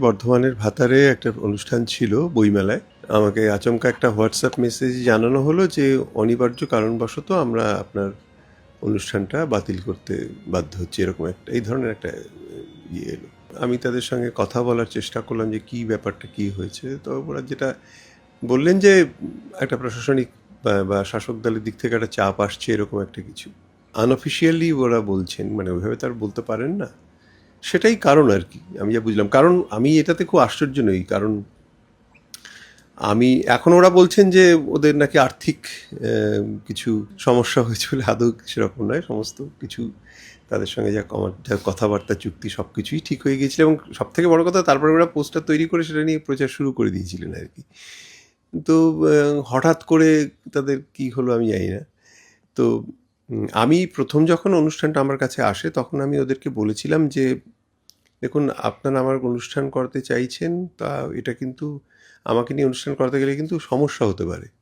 বর্ধমানের ভাতারে একটা অনুষ্ঠান ছিল বইমেলায়। আমাকে আচমকা একটা হোয়াটসঅ্যাপ মেসেজ জানানো হলো যে, অনিবার্য কারণবশত আমরা আপনার অনুষ্ঠানটা বাতিল করতে বাধ্য হচ্ছি, এরকম একটা, এই ধরনের একটা ইয়ে এলো। আমি তাদের সঙ্গে কথা বলার চেষ্টা করলাম যে, কি ব্যাপারটা, কি হয়েছে? তো ওরা যেটা বললেন যে, একটা প্রশাসনিক বা- শাসক দলের দিক থেকে একটা চাপ আসছে, এরকম একটা কিছু। আনঅফিসিয়ালি ওরা বলছেন মানে ওইভাবে তার বলতে পারেন না সেটাই কারণ আর কি, আমি যা বুঝলাম। কারণ আমি এটাতে খুব আশ্চর্য নই, কারণ আমি, এখন ওরা বলছেন যে ওদের নাকি আর্থিক কিছু সমস্যা হয়েছে বলে আদৌ সেরকম নয়, সমস্ত কিছু তাদের সঙ্গে যা যা কথাবার্তা, চুক্তি সব কিছুই ঠিক হয়ে গিয়েছিল এবং সব থেকে বড় কথা তারপরে ওরা পোস্টার তৈরি করে সেটা নিয়ে প্রচার শুরু করে দিয়েছিলেন আর কি। তো হঠাৎ করে তাদের কি হলো আমি জানি না। তো আমি প্রথম যখন অনুষ্ঠানটা আমার কাছে আসে, তখন আমি ওদেরকে বলেছিলাম যে, দেখুন, আপনারা আমার অনুষ্ঠান করতে চাইছেন, তা এটা কিন্তু আমাকে নিয়ে অনুষ্ঠান করতে গেলে কিন্তু সমস্যা হতে পারে।